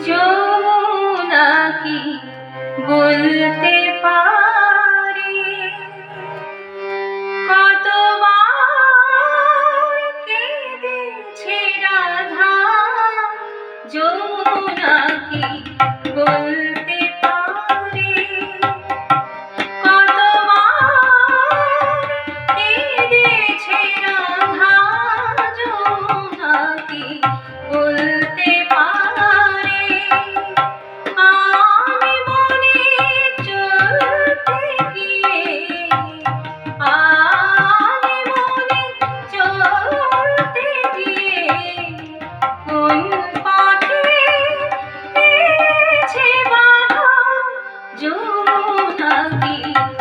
যমুনা কি বলতে পার থাকি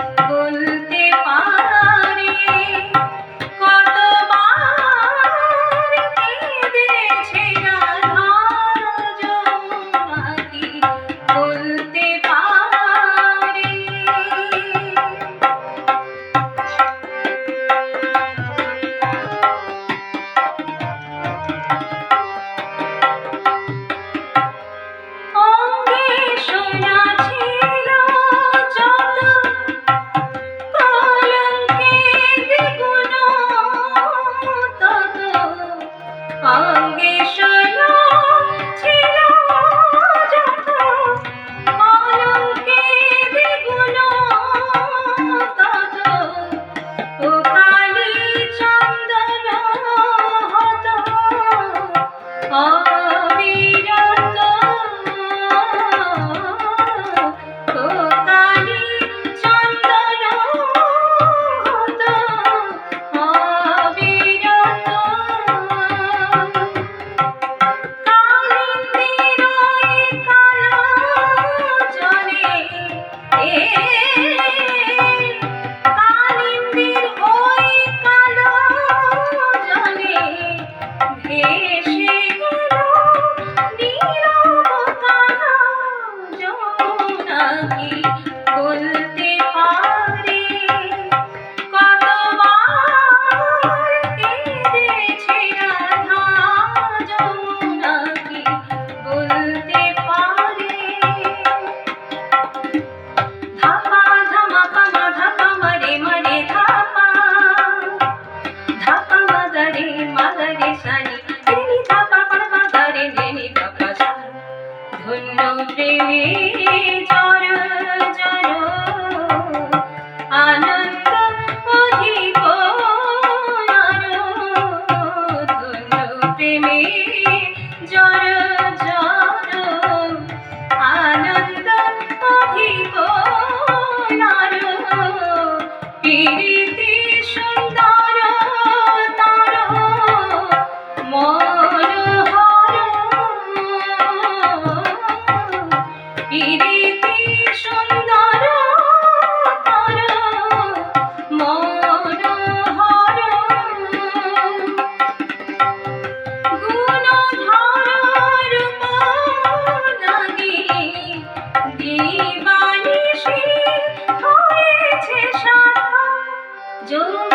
ধামা। ধাপা মাদারে মাদারে সানি রেনি ধাপা পর মাদারে রেনি ধাপা ধন্য প্রেমী জর জর Thank you. Oh.